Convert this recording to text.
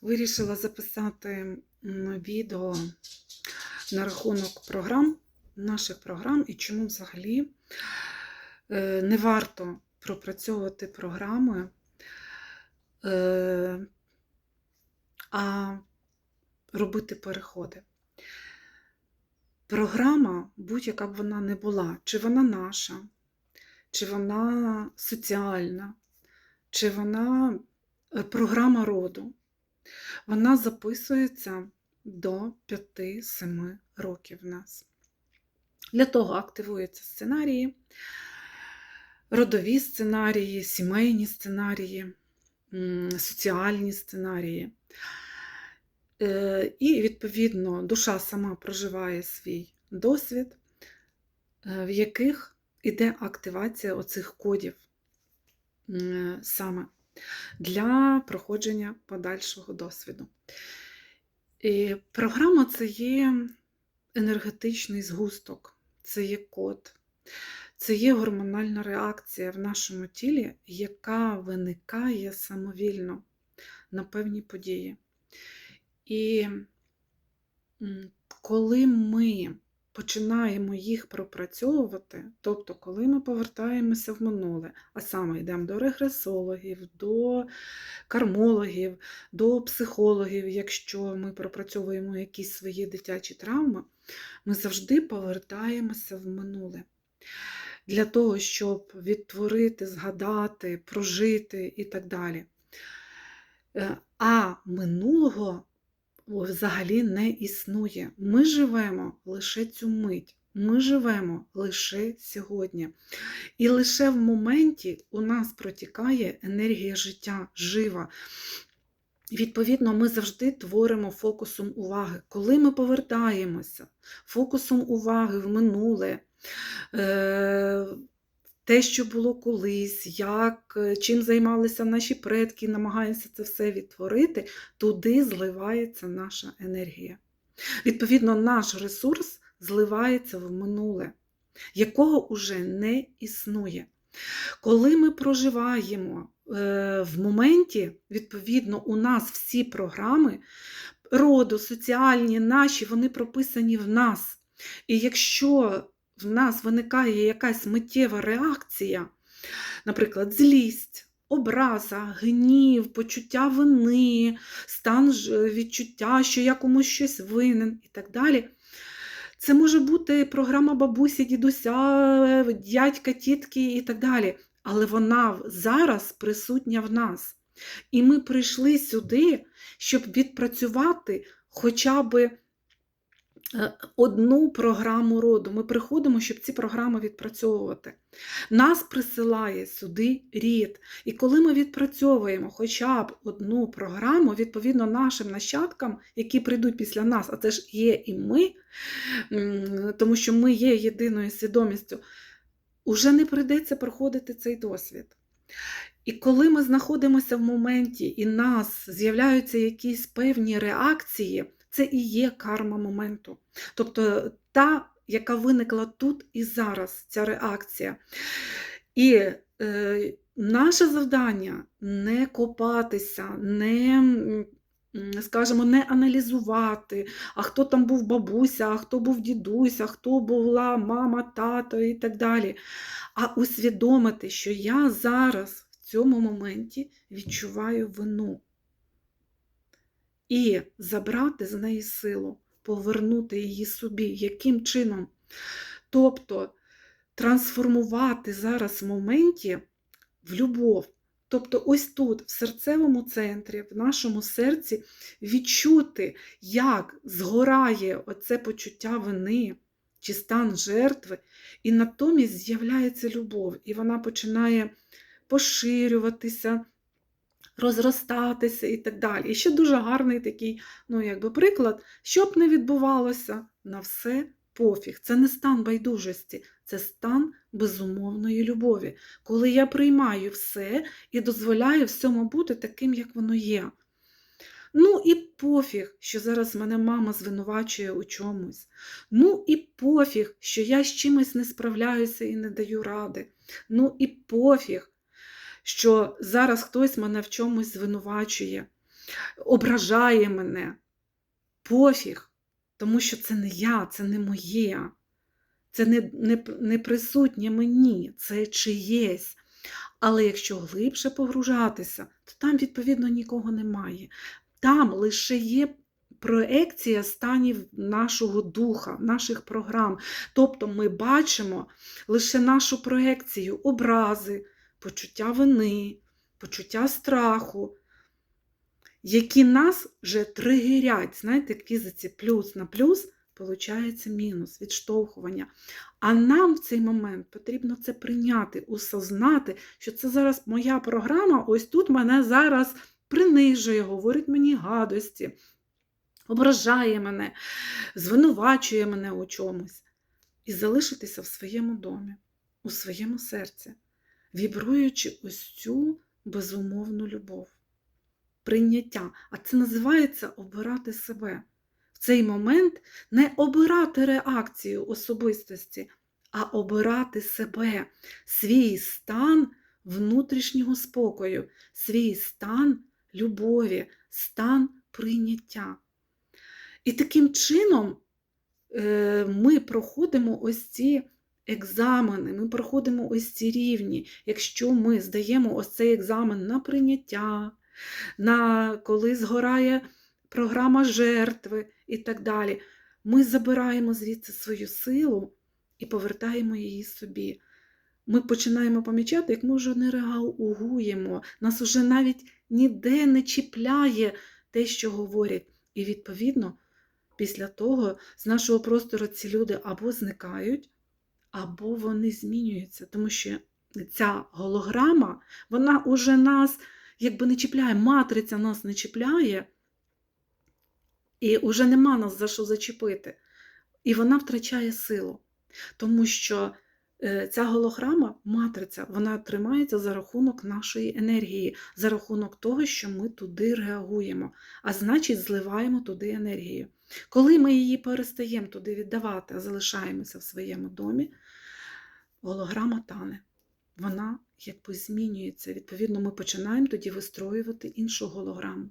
Вирішила записати відео на рахунок програм, наших програм і чому взагалі е, не варто пропрацьовувати програми, е, а робити переходи. Програма, будь-яка б вона не була, чи вона наша, чи вона соціальна, чи вона е, програма роду, вона записується до 5-7 років в нас. Для того активуються сценарії, родові сценарії, сімейні сценарії, соціальні сценарії. Е, І, відповідно, душа сама проживає свій досвід, е, в яких іде активація оцих кодів саме для проходження подальшого досвіду. І програма це є енергетичний згусток, це є код, це є гормональна реакція в нашому тілі, яка виникає самовільно на певні події. І коли ми починаємо їх пропрацьовувати, тобто, коли ми повертаємося в минуле, а саме йдемо до регресологів, до кармологів, до психологів, якщо ми пропрацьовуємо якісь свої дитячі травми, ми завжди повертаємося в минуле. Для того, щоб відтворити, згадати, прожити і так далі. Е, А минулого взагалі не існує. Ми живемо лише цю мить. Ми живемо лише сьогодні. І лише в моменті у нас протікає енергія життя жива. Відповідно, ми завжди творимо фокусом уваги. Коли ми повертаємося фокусом уваги в минуле, е, те, що було колись, як, е, чим займалися наші предки, намагаємося це все відтворити, туди зливається наша енергія. Відповідно, наш ресурс зливається в минуле, якого уже не існує. Коли ми проживаємо е, в моменті, відповідно, у нас всі програми роду, соціальні, наші, вони прописані в нас. І якщо в нас виникає якась миттєва реакція, наприклад, злість, образа, гнів, почуття вини, стан відчуття, що я комусь щось винен і так далі. Це може бути програма бабусі, дідуся, дядька, тітки і так далі. Але вона зараз присутня в нас. І ми прийшли сюди, щоб відпрацювати хоча б е, одну програму роду. Ми приходимо, щоб ці програми відпрацьовувати. Нас присилає сюди рід. І коли ми відпрацьовуємо хоча б одну програму, відповідно нашим нащадкам, які прийдуть після нас, а це ж є і ми, тому що ми є єдиною свідомістю, уже не прийдеться проходити цей досвід. І коли ми знаходимося в моменті, і нас з'являються якісь певні реакції, це і є карма моменту. Тобто та, яка виникла тут і зараз, ця реакція. І е, наше завдання не копатися, не, скажімо, не аналізувати, а хто там був бабуся, а хто був дідусь, а хто була мама, тато і так далі. А усвідомити, що я зараз в цьому моменті відчуваю вину. І забрати з неї силу, повернути її собі. Яким чином? Тобто трансформувати зараз в моменті в любов. Тобто, ось тут, в серцевому центрі, в нашому серці, відчути, як згорає оце почуття вини чи стан жертви, і натомість з'являється любов, і вона починає поширюватися, розростатися і так далі. І ще дуже гарний такий, ну, якби приклад, що б не відбувалося, на все пофіг. Це не стан байдужості, це стан безумовної любові, коли я приймаю все і дозволяю всьому бути таким, як воно є. Ну і пофіг, що зараз мене мама звинувачує у чомусь. Ну і пофіг, що я з чимось не справляюся і не даю ради. Ну і пофіг, що зараз хтось мене в чомусь звинувачує. ображає мене. Пофіг, тому що це не я, це не моє. Це не, не, не присутнє мені, це чиєсь. Але якщо глибше погружатися, то там, відповідно, нікого немає. Там лише є проекція станів нашого духа, наших програм. Тобто ми бачимо лише нашу проекцію, образи, почуття вини, почуття страху, які нас вже тригерять. Знаєте, в фізиці плюс на плюс, виходить мінус, відштовхування. А нам в цей момент потрібно це прийняти, осознати, що це зараз моя програма, ось тут мене зараз принижує, говорить мені гадості, ображає мене, звинувачує мене у чомусь. І залишитися в своєму домі, у своєму серці, вібруючи ось цю безумовну любов, прийняття. А це називається обирати себе. В цей момент не обирати реакцію особистості, а обирати себе, свій стан внутрішнього спокою, свій стан любові, стан прийняття. І таким чином е, ми проходимо ось ці екзамени, ми проходимо ось ці рівні. Якщо ми здаємо ось цей екзамен на прийняття, на коли згорає програма жертви і так далі, ми забираємо звідси свою силу і повертаємо її собі. Ми починаємо помічати, як ми вже не реагуємо, нас уже навіть ніде не чіпляє те, що говорять. І відповідно, після того з нашого простору ці люди або зникають, або вони змінюються, тому що ця голограма, вона уже нас якби не чіпляє, матриця нас не чіпляє, і вже нема нас за що зачепити. І вона втрачає силу, тому що ця голограма, матриця, вона тримається за рахунок нашої енергії, за рахунок того, що ми туди реагуємо, а значить, зливаємо туди енергію. Коли ми її перестаємо туди віддавати, а залишаємося в своєму домі, голограма тане. Вона якби змінюється. Відповідно, ми починаємо тоді вистроювати іншу голограму.